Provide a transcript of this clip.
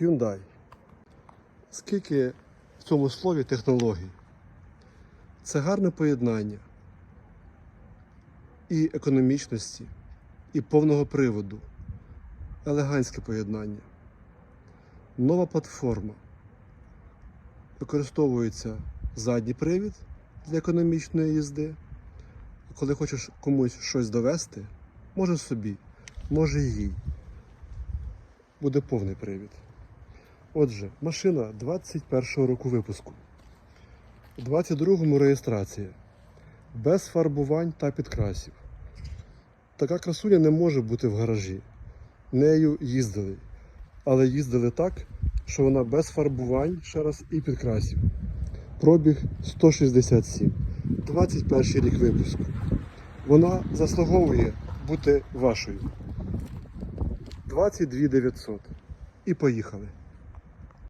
Hyundai. Скільки в цьому слові технологій? Це гарне поєднання і економічності, і повного приводу, елегантське поєднання. Нова платформа. Використовується задній привід для економічної їзди. Коли хочеш комусь щось довести, може собі, може їй. Буде повний привід. Отже, машина 21-го року випуску. 22-му реєстрація. Без фарбувань та підкрасів. Така красуня не може бути в гаражі. Нею їздили. Але їздили так, що вона без фарбувань ще раз і підкрасів. Пробіг 167. 21 рік випуску. Вона заслуговує бути вашою. 22 900. І поїхали.